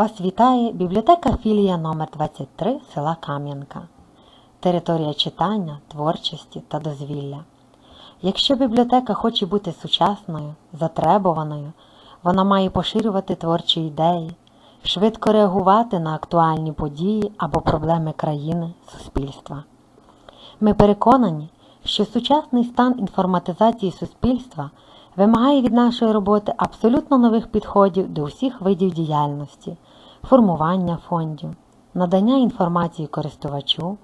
Вас вітає бібліотека філія номер 23 села Кам'янка. Територія читання, творчості та дозвілля. Якщо бібліотека хоче бути сучасною, затребуваною, вона має поширювати творчі ідеї, швидко реагувати на актуальні події або проблеми країни, суспільства. Ми переконані, що сучасний стан інформатизації суспільства вимагає від нашої роботи абсолютно нових підходів до усіх видів діяльності, формування фондів, надання інформації користувачу,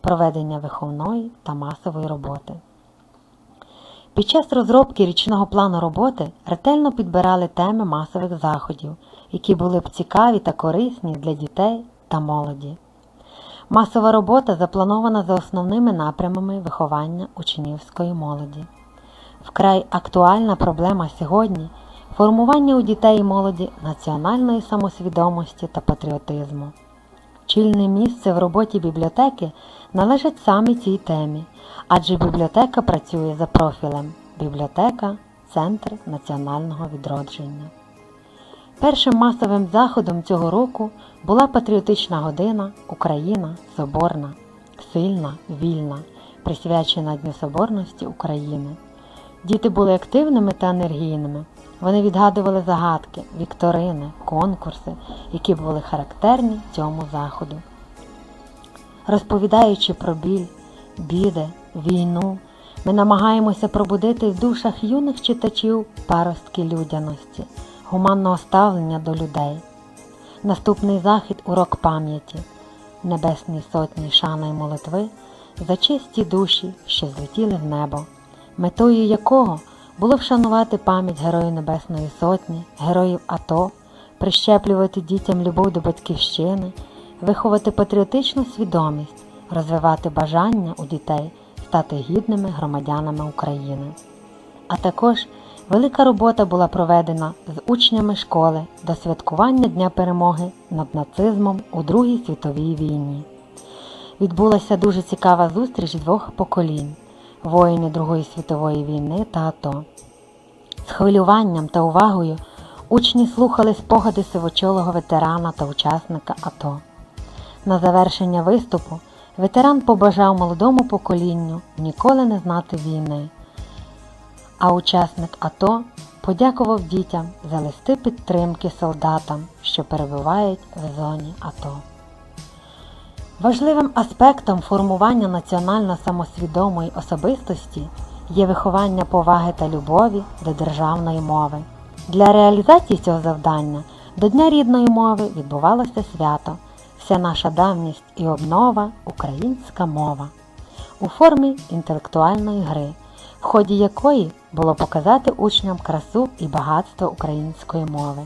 проведення виховної та масової роботи. Під час розробки річного плану роботи ретельно підбирали теми масових заходів, які були б цікаві та корисні для дітей та молоді. Масова робота запланована за основними напрямами виховання учнівської молоді. Вкрай актуальна проблема сьогодні формування у дітей і молоді національної самосвідомості та патріотизму. Чільне місце в роботі бібліотеки належить саме цій темі, адже бібліотека працює за профілем Бібліотека Центр національного відродження. Першим масовим заходом цього року була патріотична година Україна Соборна, сильна, вільна, присвячена Дню Соборності України. Діти були активними та енергійними. Вони відгадували загадки, вікторини, конкурси, які були характерні цьому заходу. Розповідаючи про біль, біди, війну, ми намагаємося пробудити в душах юних читачів паростки людяності, гуманного ставлення до людей. Наступний захід урок пам'яті, небесні сотні шана й молитви за чисті душі, що злетіли в небо, метою якого було вшанувати пам'ять Героїв Небесної Сотні, героїв АТО, прищеплювати дітям любов до батьківщини, виховати патріотичну свідомість, розвивати бажання у дітей стати гідними громадянами України. А також велика робота була проведена з учнями школи до святкування Дня перемоги над нацизмом у Другій світовій війні. Відбулася дуже цікава зустріч двох поколінь воїни Другої світової війни та АТО. З хвилюванням та увагою учні слухали спогади сивочолого ветерана та учасника АТО. На завершення виступу ветеран побажав молодому поколінню ніколи не знати війни, а учасник АТО подякував дітям за листи підтримки солдатам, що перебувають в зоні АТО. Важливим аспектом формування національно самосвідомої особистості є виховання поваги та любові до державної мови. Для реалізації цього завдання до Дня рідної мови відбувалося свято, вся наша давність і обнова українська мова у формі інтелектуальної гри, в ході якої було показати учням красу і багатство української мови,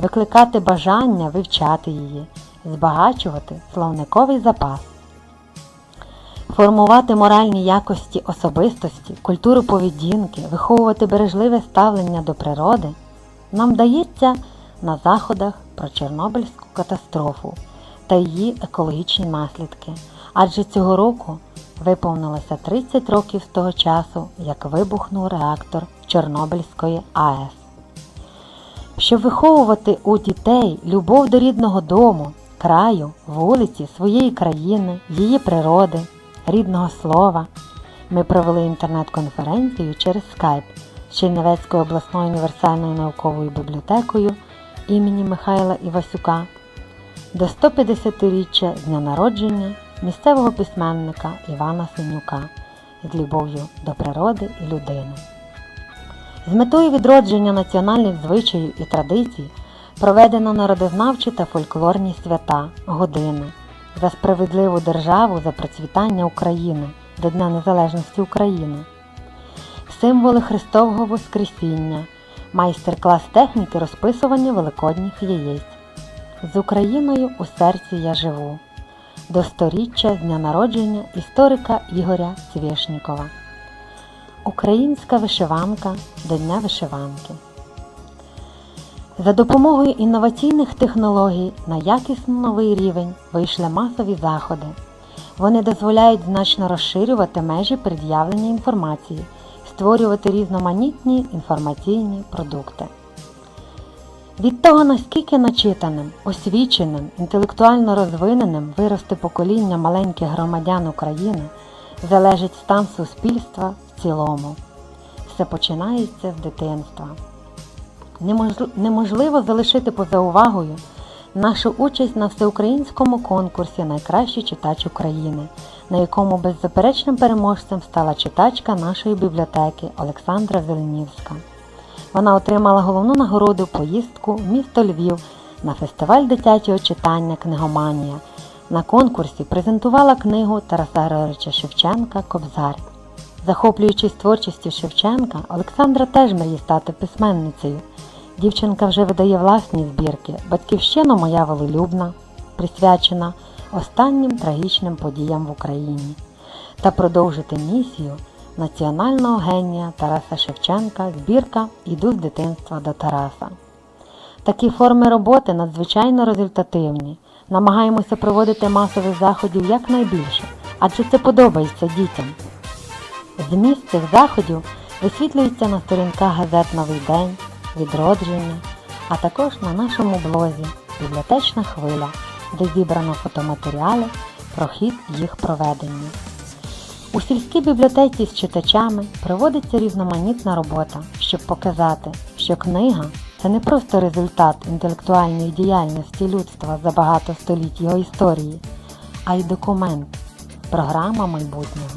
викликати бажання вивчати її збагачувати словниковий запас, формувати моральні якості особистості, культуру поведінки, виховувати бережливе ставлення до природи, нам вдається на заходах про Чорнобильську катастрофу та її екологічні наслідки, адже цього року виповнилося 30 років з того часу, як вибухнув реактор Чорнобильської АЕС. Щоб виховувати у дітей любов до рідного дому, краю, вулиці, своєї країни, її природи, рідного слова, ми провели інтернет-конференцію через Skype з Чернівецькою обласною універсальною науковою бібліотекою імені Михайла Івасюка до 150-річчя з дня народження місцевого письменника Івана Синюка з любов'ю до природи і людини. З метою відродження національних звичаїв і традицій проведено народознавчі та фольклорні свята, години за справедливу державу за процвітання України до Дня Незалежності України, символи Христового Воскресіння, майстер-клас техніки розписування великодніх яєць. З Україною у серці я живу. До сторіччя з дня народження історика Ігоря Цвєшнікова. Українська вишиванка до Дня вишиванки. За допомогою інноваційних технологій на якісно новий рівень вийшли масові заходи. Вони дозволяють значно розширювати межі пред'явлення інформації, створювати різноманітні інформаційні продукти. Від того, наскільки начитаним, освіченим, інтелектуально розвиненим виросте покоління маленьких громадян України, залежить стан суспільства в цілому. Все починається з дитинства. Неможл- Неможливо залишити поза увагою нашу участь на всеукраїнському конкурсі Найкращий читач України, на якому беззаперечним переможцем стала читачка нашої бібліотеки Олександра Зеленівська. Вона отримала головну нагороду поїздку в місто Львів на фестиваль дитячого читання Книгоманія. На конкурсі презентувала книгу Тараса Григоровича Шевченка Кобзар. Захоплюючись творчістю Шевченка, Олександра теж мріє стати письменницею. Дівчинка вже видає власні збірки Батьківщина моя волелюбна, присвячена останнім трагічним подіям в Україні, та продовжити місію національного генія Тараса Шевченка збірка Іду з дитинства до Тараса. Такі форми роботи надзвичайно результативні. Намагаємося проводити масових заходів якнайбільше, адже це подобається дітям. Зміст цих заходів висвітлюється на сторінках газет Новий день, Відродження, а також на нашому блозі Бібліотечна хвиля, де зібрано фотоматеріали про хід їх проведення. У сільській бібліотеці з читачами проводиться різноманітна робота, щоб показати, що книга це не просто результат інтелектуальної діяльності людства за багато століть його історії, а й документ, програма майбутнього.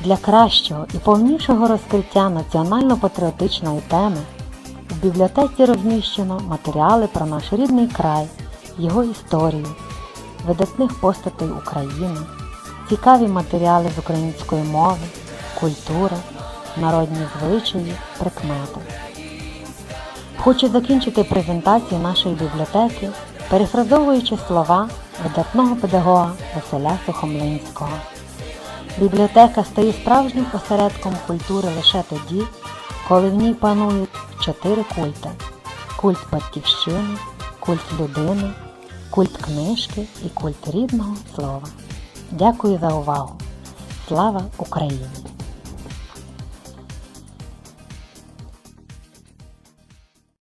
Для кращого і повнішого розкриття національно-патріотичної теми в бібліотеці розміщено матеріали про наш рідний край, його історію, видатних постатей України, цікаві матеріали з української мови, культури, народні звичаї, прикмети. Хочу закінчити презентацію нашої бібліотеки, перефразовуючи слова видатного педагога Василя Сухомлинського. Бібліотека стає справжнім осередком культури лише тоді, коли в ній панують чотири культи: культ батьківщини, культ людини, культ книжки і культ рідного слова. Дякую за увагу! Слава Україні!